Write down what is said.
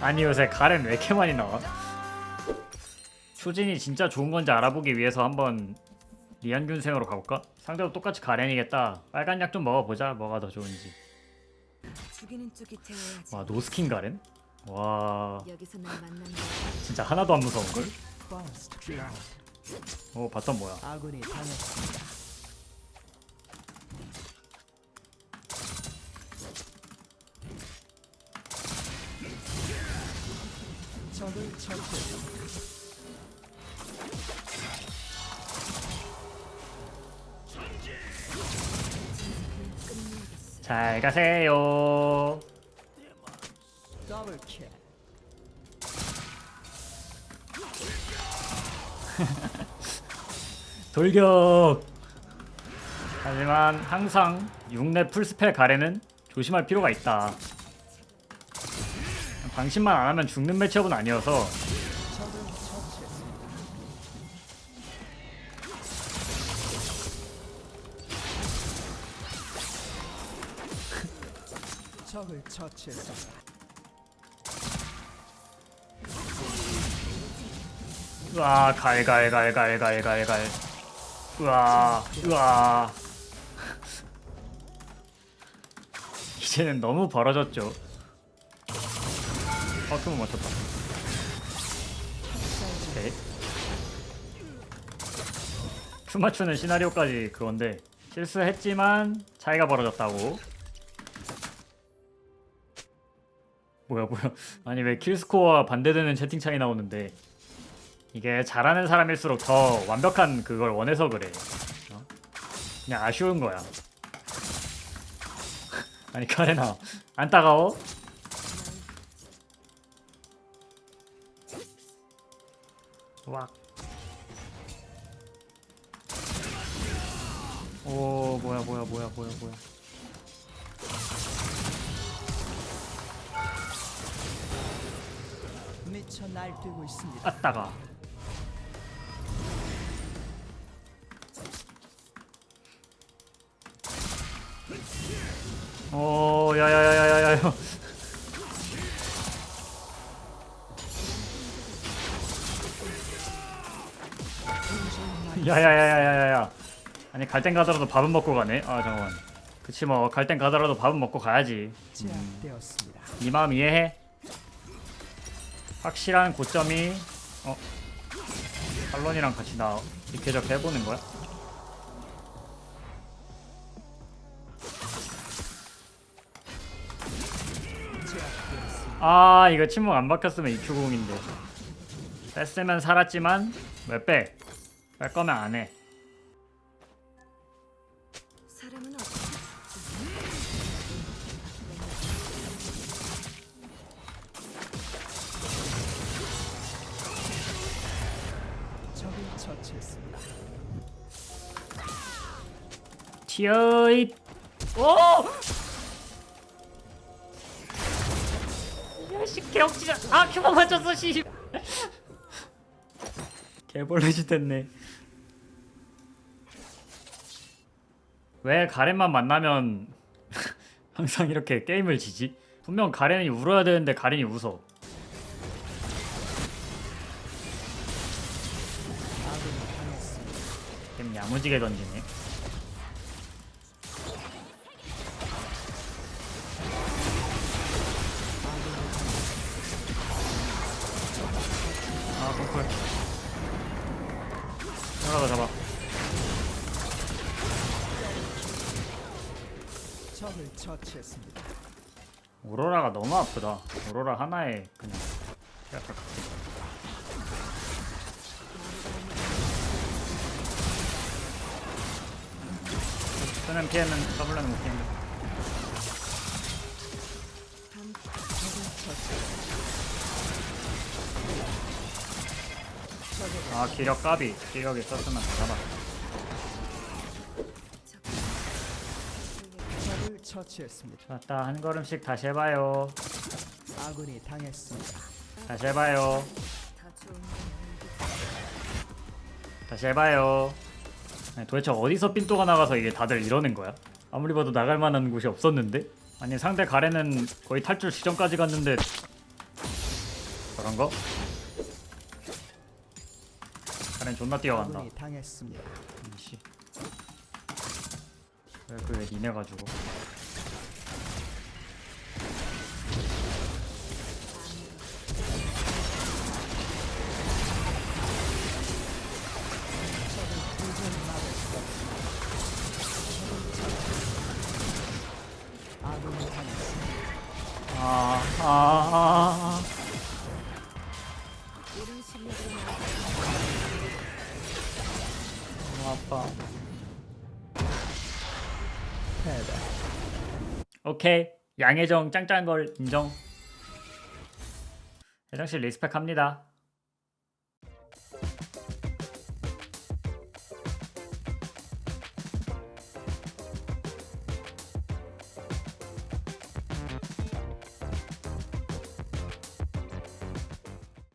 아니 요새 가렌 왜 이렇게 많이 나와? 추진이 진짜 좋은 건지 알아보기 위해서 한번 리안균생으로 가볼까? 상대도 똑같이 가렌이겠다. 빨간 약 좀 먹어보자. 뭐가 더 좋은지. 죽이는 쪽이 되어야지. 와 노스킨 가렌? 와 여기서 날 만난다. 진짜 하나도 안 무서운 걸? 오 바텀 뭐야? 아군이 당했습니다. 적을 처치했습니다. 잘 가세요. 더블 킬. 돌격. 하지만 항상 6렙 풀스펠 가렌은 조심할 필요가 있다. 방심만 안 하면 죽는 매치업은 아니어서. 적을 처치했습니다. 우와 갈갈갈갈갈갈갈 우와 우와. 이제는 너무 벌어졌죠 어 그만 맞췄다 오케이 큐 맞추는 시나리오까지 그건데 실수했지만 차이가 벌어졌다고 뭐야 뭐야 아니 왜 킬스코어와 반대되는 채팅창이 나오는데 이게 잘하는 사람일수록 더 완벽한 그걸 원해서 그래. 어? 그냥 아쉬운 거야. 아니 카레나 안 따가워? 와. 오 뭐야 뭐야 뭐야 뭐야 뭐야. 미쳐 날뛰고 있습니다. 아따가. 오, 야야야야야야. 야야야야야야. 아니 갈 땐 가더라도 밥은 먹고 가네. 아 잠깐만. 그치 뭐 갈 땐 가더라도 밥은 먹고 가야지. 제압되었습니다. 이 마음 이해해? 확실한 고점이 어 탈론이랑 같이 나 이케저케 해보는 거야? 아 이거 침묵 안 박혔으면 EQ0인데 뺐으면 살았지만 왜 빼? 뺄 거면 안 해. 티어잇 오! 야씨 개억지자 아 큐버 맞췄어 씨 개벌레짓 됐네 왜 가렌만 만나면 항상 이렇게 게임을 지지? 분명 가렌이 울어야 되는데 가렌이 웃어. 게임 야무지게 던지네 하나 잡아. 적을 처치했습니다. 오로라가 너무 아프다. 오로라 하나에 그냥 약간 쓰는 피해는 써보려는 못 피했는 아 기력 까비 기력이 썼으면 다 적을 처치했습니다. 좋았다 한 걸음씩 다시 해봐요 아군이 당했습니다. 다시 해봐요 다 좋은. 다시 해봐요 아니, 도대체 어디서 삔또가 나가서 이게 다들 이러는 거야? 아무리 봐도 나갈 만한 곳이 없었는데? 아니 상대 가레는 거의 탈출 지점까지 갔는데 저런 거? 카렌 존나 뛰어간다. 아군이 당했습니다. 이씨. 왜 그왜 니네 가지고? 아군이 당했습니다. 아, 아, 아, 아. 이 패배. 오케이. 양혜정 짱짱 걸 인정. 혜정 씨 리스펙합니다.